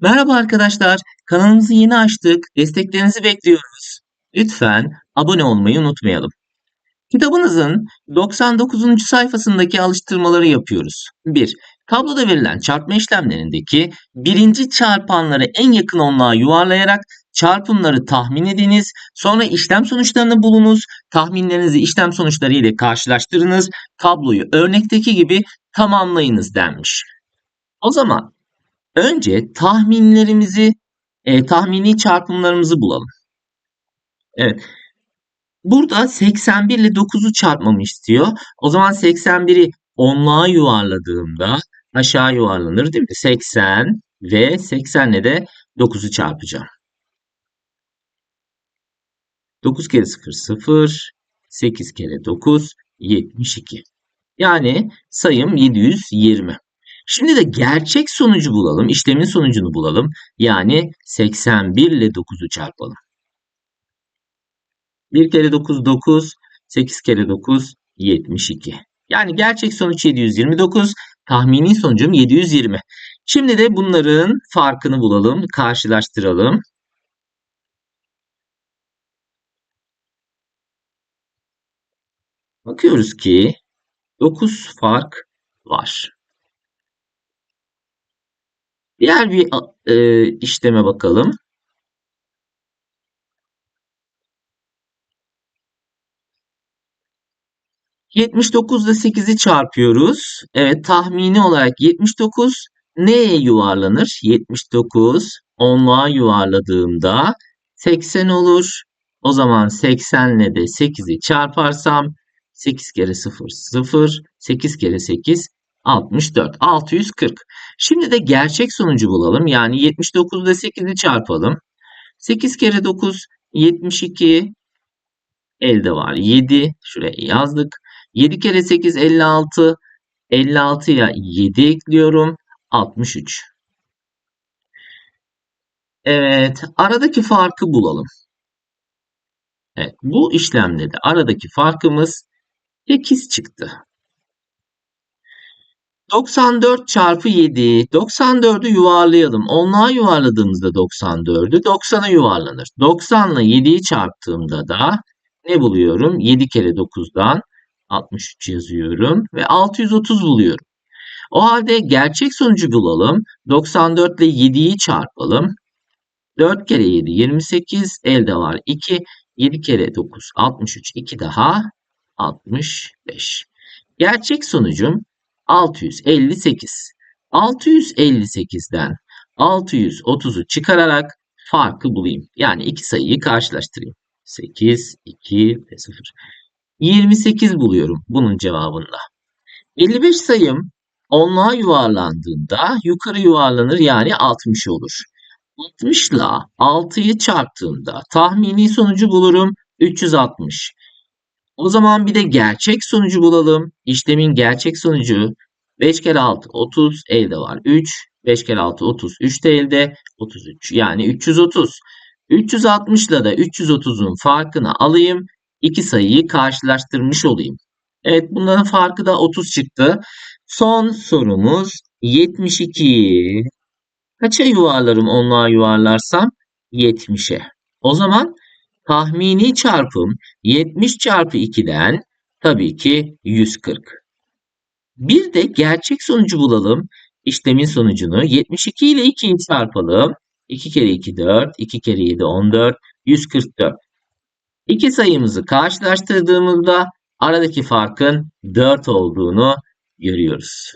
Merhaba arkadaşlar, kanalımızı yeni açtık. Desteklerinizi bekliyoruz. Lütfen abone olmayı unutmayalım. Kitabınızın 99. sayfasındaki alıştırmaları yapıyoruz. 1. Tabloda verilen çarpma işlemlerindeki birinci çarpanları en yakın onluğa yuvarlayarak çarpımları tahmin ediniz. Sonra işlem sonuçlarını bulunuz. Tahminlerinizi işlem sonuçları ile karşılaştırınız. Tabloyu örnekteki gibi tamamlayınız denmiş. O zaman Önce tahminlerimizi, e, tahmini çarpımlarımızı bulalım. Evet. Burada 81 ile 9'u çarpmamı istiyor. O zaman 81'i onluğa yuvarladığımda aşağı yuvarlanır değil mi? 80 ve 80 ile de 9'u çarpacağım. 9 kere 0 0, 8 kere 9 72. Yani sayım 720. Şimdi de gerçek sonucu bulalım. İşlemin sonucunu bulalım. Yani 81 ile 9'u çarpalım. 1 kere 9 9, 8 kere 9 72. Yani gerçek sonuç 729, tahmini sonucum 720. Şimdi de bunların farkını bulalım, karşılaştıralım. Bakıyoruz ki 9 fark var. Diğer bir e, işleme bakalım. ...79 ile 8'i çarpıyoruz. Evet tahmini olarak 79 neye yuvarlanır? 79 onluğa yuvarladığımda 80 olur. O zaman 80 ile de 8'i çarparsam 8 kere 0 0 8 kere 8 64. 640. Şimdi de gerçek sonucu bulalım. Yani 79 ile 8'i çarpalım. 8 kere 9 72 elde var. 7 şuraya yazdık. 7 kere 8 56. 56'ya 7 ekliyorum. 63. Evet, aradaki farkı bulalım. Evet, bu işlemde de aradaki farkımız 8 çıktı. 94 çarpı 7. 94'ü yuvarlayalım. Onluğa yuvarladığımızda 94'ü 90'a yuvarlanır. 90 ile 7'yi çarptığımda da ne buluyorum? 7 kere 9'dan 63 yazıyorum ve 630 buluyorum. O halde gerçek sonucu bulalım. 94 ile 7'yi çarpalım. 4 kere 7 28 elde var 2. 7 kere 9 63 2 daha 65. Gerçek sonucum 658. 658'den 630'u çıkararak farkı bulayım. Yani iki sayıyı karşılaştırayım. 8, 2 ve 0. 28 buluyorum bunun cevabında. 55 sayım onluğa yuvarlandığında yukarı yuvarlanır yani 60 olur. 60 ile 6'yı çarptığımda tahmini sonucu bulurum 360. O zaman bir de gerçek sonucu bulalım. İşlemin gerçek sonucu 5 kere 6 30 elde var 3. 5 kere 6 30 3 de elde 33 yani 330. 360 ile de 330'un farkını alayım. İki sayıyı karşılaştırmış olayım. Evet bunların farkı da 30 çıktı. Son sorumuz 72. Kaça yuvarlarım onluğa yuvarlarsam? 70'e. O zaman tahmini çarpım 70 çarpı 2'den tabii ki 140. Bir de gerçek sonucu bulalım. İşlemin sonucunu 72 ile 2'yi çarpalım. 2 kere 2 4, 2 kere 7 14, 144. İki sayımızı karşılaştırdığımızda aradaki farkın 4 olduğunu görüyoruz.